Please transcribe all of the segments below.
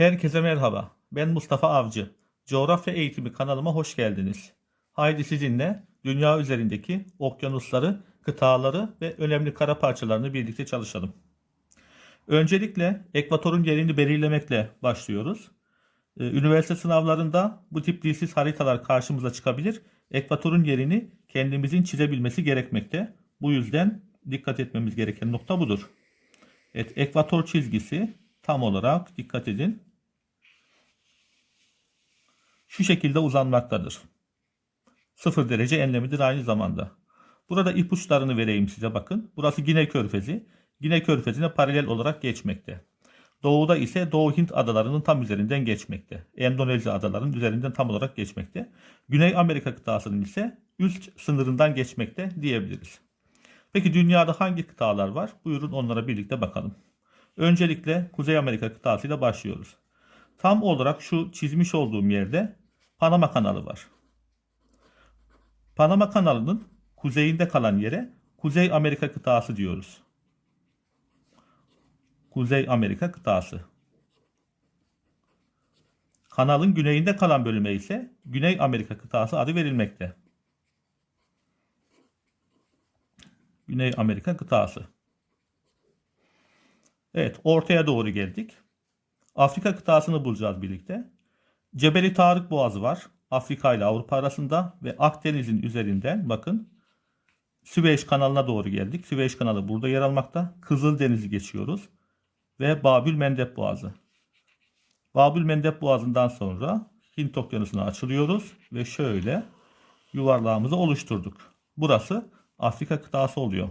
Herkese merhaba. Ben Mustafa Avcı. Coğrafya Eğitimi kanalıma hoş geldiniz. Haydi sizinle dünya üzerindeki okyanusları, kıtaları ve önemli kara parçalarını birlikte çalışalım. Öncelikle ekvatorun yerini belirlemekle başlıyoruz. Ee, Üniversite sınavlarında bu tip dilsiz haritalar karşımıza çıkabilir. Ekvatorun yerini kendimizin çizebilmesi gerekmekte. Bu yüzden dikkat etmemiz gereken nokta budur. Evet, ekvator çizgisi tam olarak dikkat edin. Şu şekilde uzanmaktadır. 0 derece enlemidir aynı zamanda. Burada ipuçlarını vereyim size bakın. Burası Gine Körfezi. Gine Körfezi'ne paralel olarak geçmekte. Doğuda ise Doğu Hint adalarının tam üzerinden geçmekte. Endonezya adalarının üzerinden tam olarak geçmekte. Güney Amerika kıtasının ise üst sınırından geçmekte diyebiliriz. Peki dünyada hangi kıtalar var? Buyurun onlara birlikte bakalım. Öncelikle Kuzey Amerika kıtasıyla başlıyoruz. Tam olarak şu çizmiş olduğum yerde Panama kanalı var. Panama kanalının kuzeyinde kalan yere Kuzey Amerika kıtası diyoruz. Kuzey Amerika kıtası. Kanalın güneyinde kalan bölüme ise Güney Amerika kıtası adı verilmekte. Güney Amerika kıtası. Evet, ortaya doğru geldik. Afrika kıtasını bulacağız birlikte. Cebeli Tarık Boğazı var. Afrika ile Avrupa arasında ve Akdeniz'in üzerinden bakın Süveyş kanalına doğru geldik. Süveyş kanalı burada yer almakta. Kızıldeniz'i geçiyoruz ve Babül Mendeb Boğazı. Babül Mendeb Boğazı'ndan sonra Hint Okyanusu'na açılıyoruz ve şöyle yuvarlağımızı oluşturduk. Burası Afrika kıtası oluyor.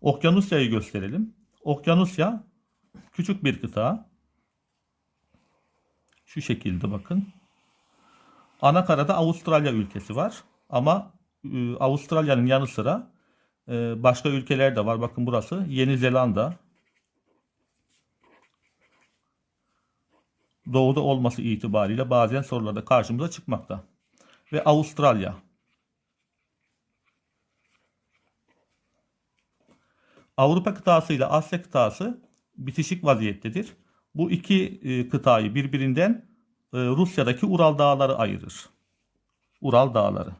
Okyanusya'yı gösterelim. Okyanusya küçük bir kıta. Şu şekilde bakın. Ana karada Avustralya ülkesi var. Ama e, Avustralya'nın yanı sıra e, başka ülkeler de var. Bakın burası Yeni Zelanda. Doğuda olması itibariyle bazen sorularda karşımıza çıkmakta. Ve Avustralya. Avrupa kıtası ile Asya kıtası bitişik vaziyettedir. Bu iki e, kıtayı birbirinden e, Rusya'daki Ural Dağları ayırır. Ural Dağları.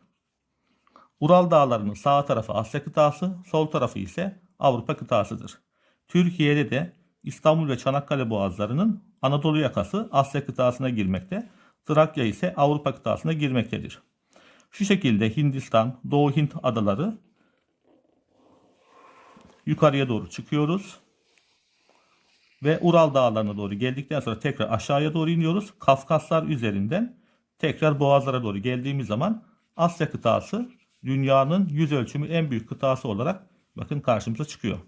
Ural Dağları'nın sağ tarafı Asya kıtası, sol tarafı ise Avrupa kıtasıdır. Türkiye'de de İstanbul ve Çanakkale boğazlarının Anadolu yakası Asya kıtasına girmekte, Trakya ise Avrupa kıtasına girmektedir. Şu şekilde Hindistan, Doğu Hint adaları yukarıya doğru çıkıyoruz. Ve Ural dağlarına doğru geldikten sonra tekrar aşağıya doğru iniyoruz. Kafkaslar üzerinden tekrar boğazlara doğru geldiğimiz zaman Asya kıtası dünyanın yüz ölçümü en büyük kıtası olarak bakın karşımıza çıkıyor.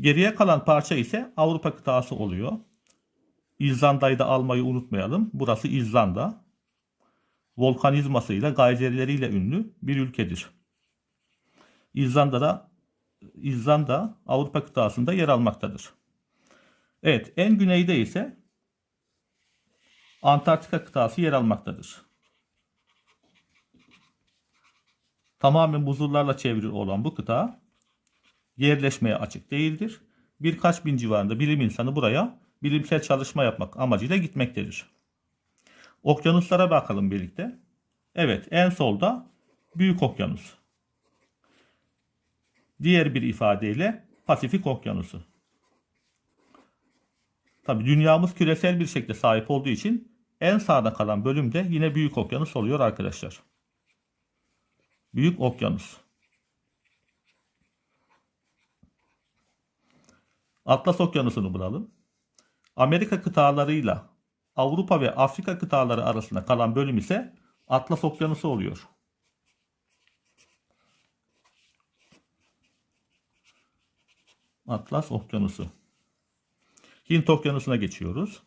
Geriye kalan parça ise Avrupa kıtası oluyor. İzlanda'yı da almayı unutmayalım. Burası İzlanda. Volkanizmasıyla, gayzerileriyle ünlü bir ülkedir. İzlanda'da İzlanda Avrupa kıtasında yer almaktadır. Evet, en güneyde ise Antarktika kıtası yer almaktadır. Tamamen buzullarla çevrili olan bu kıta yerleşmeye açık değildir. Birkaç bin civarında bilim insanı buraya bilimsel çalışma yapmak amacıyla gitmektedir. Okyanuslara bakalım birlikte. Evet, en solda Büyük Okyanus. Diğer bir ifadeyle Pasifik Okyanusu. Tabi dünyamız küresel bir şekilde sahip olduğu için en sağda kalan bölümde yine Büyük Okyanus oluyor arkadaşlar. Büyük Okyanus. Atlas Okyanusu'nu bulalım. Amerika kıtalarıyla Avrupa ve Afrika kıtaları arasında kalan bölüm ise Atlas Okyanusu oluyor. Atlas Okyanusu. Hint Okyanusu'na geçiyoruz.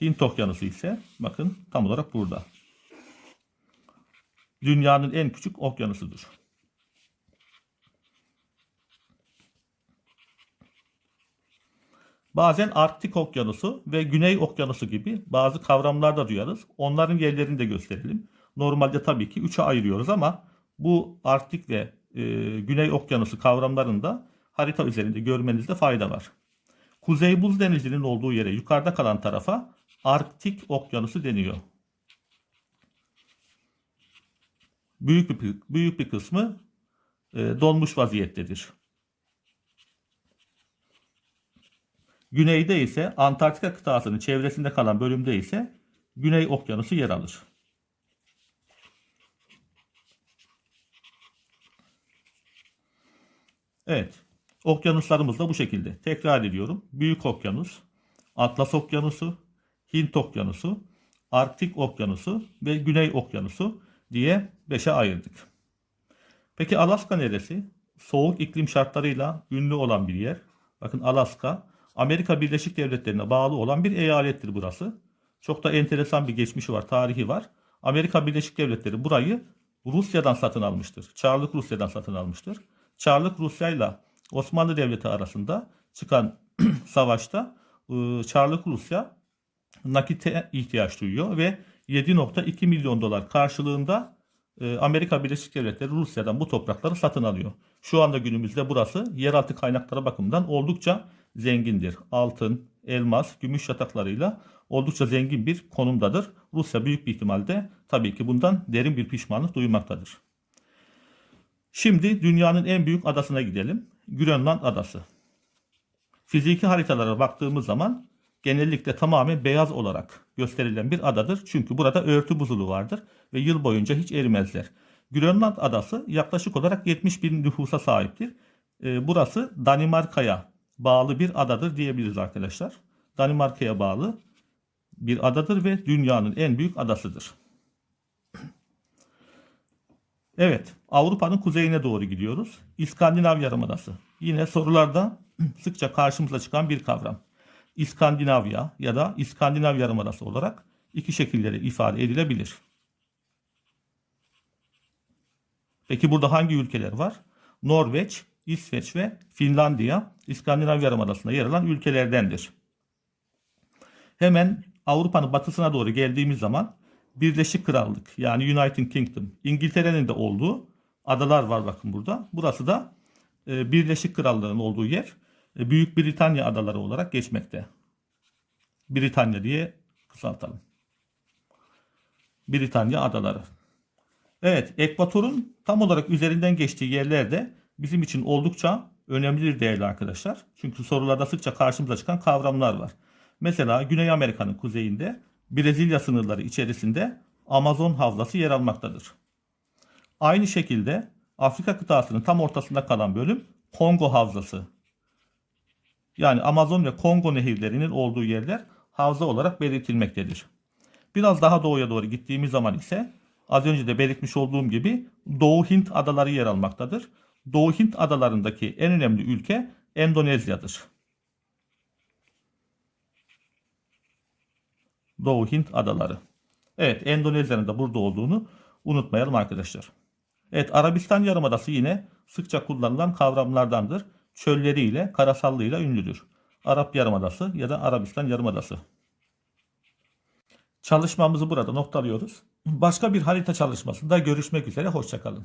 Hint Okyanusu ise bakın tam olarak burada. Dünyanın en küçük okyanusudur. Bazen Arktik Okyanusu ve Güney Okyanusu gibi bazı kavramlar da duyarız. Onların yerlerini de gösterelim. Normalde tabii ki üçe ayırıyoruz ama bu Arktik ve e, Güney Okyanusu kavramlarında harita üzerinde görmenizde fayda var. Kuzey Buz Denizi'nin olduğu yere yukarıda kalan tarafa Arktik Okyanusu deniyor. Büyük bir büyük bir kısmı e, donmuş vaziyettedir. Güneyde ise Antarktika kıtasının çevresinde kalan bölümde ise Güney Okyanusu yer alır. Evet. Okyanuslarımız da bu şekilde. Tekrar ediyorum. Büyük Okyanus, Atlas Okyanusu, Hint Okyanusu, Arktik Okyanusu ve Güney Okyanusu diye beşe ayırdık. Peki Alaska neresi? Soğuk iklim şartlarıyla ünlü olan bir yer. Bakın Alaska, Amerika Birleşik Devletleri'ne bağlı olan bir eyalettir burası. Çok da enteresan bir geçmişi var, tarihi var. Amerika Birleşik Devletleri burayı Rusya'dan satın almıştır. Çarlık Rusya'dan satın almıştır. Çarlık Rusya ile Osmanlı Devleti arasında çıkan savaşta ıı, Çarlık Rusya nakite ihtiyaç duyuyor ve 7.2 milyon dolar karşılığında e, Amerika Birleşik Devletleri Rusya'dan bu toprakları satın alıyor. Şu anda günümüzde burası yeraltı kaynakları bakımından oldukça zengindir. Altın, elmas, gümüş yataklarıyla oldukça zengin bir konumdadır. Rusya büyük bir ihtimalle tabii ki bundan derin bir pişmanlık duymaktadır. Şimdi dünyanın en büyük adasına gidelim. Grönland adası. Fiziki haritalara baktığımız zaman genellikle tamamen beyaz olarak gösterilen bir adadır. Çünkü burada örtü buzulu vardır ve yıl boyunca hiç erimezler. Grönland adası yaklaşık olarak 70 bin nüfusa sahiptir. Ee, burası Danimarka'ya bağlı bir adadır diyebiliriz arkadaşlar. Danimarka'ya bağlı bir adadır ve dünyanın en büyük adasıdır. Evet, Avrupa'nın kuzeyine doğru gidiyoruz. İskandinav Yarımadası. Yine sorularda sıkça karşımıza çıkan bir kavram. İskandinavya ya da İskandinav Yarımadası olarak iki şekilleri ifade edilebilir. Peki burada hangi ülkeler var? Norveç, İsveç ve Finlandiya İskandinav Yarımadası'nda yer alan ülkelerdendir. Hemen Avrupa'nın batısına doğru geldiğimiz zaman Birleşik Krallık yani United Kingdom İngiltere'nin de olduğu adalar var bakın burada. Burası da e, Birleşik Krallığın olduğu yer. E, Büyük Britanya adaları olarak geçmekte. Britanya diye kısaltalım. Britanya adaları. Evet, ekvatorun tam olarak üzerinden geçtiği yerlerde bizim için oldukça önemlidir değerli arkadaşlar. Çünkü sorularda sıkça karşımıza çıkan kavramlar var. Mesela Güney Amerika'nın kuzeyinde Brezilya sınırları içerisinde Amazon havzası yer almaktadır. Aynı şekilde Afrika kıtasının tam ortasında kalan bölüm Kongo havzası. Yani Amazon ve Kongo nehirlerinin olduğu yerler havza olarak belirtilmektedir. Biraz daha doğuya doğru gittiğimiz zaman ise az önce de belirtmiş olduğum gibi Doğu Hint adaları yer almaktadır. Doğu Hint adalarındaki en önemli ülke Endonezya'dır. Doğu Hint adaları. Evet Endonezya'nın da burada olduğunu unutmayalım arkadaşlar. Evet Arabistan Yarımadası yine sıkça kullanılan kavramlardandır. Çölleriyle, karasallığıyla ünlüdür. Arap Yarımadası ya da Arabistan Yarımadası. Çalışmamızı burada noktalıyoruz. Başka bir harita çalışmasında görüşmek üzere. Hoşçakalın.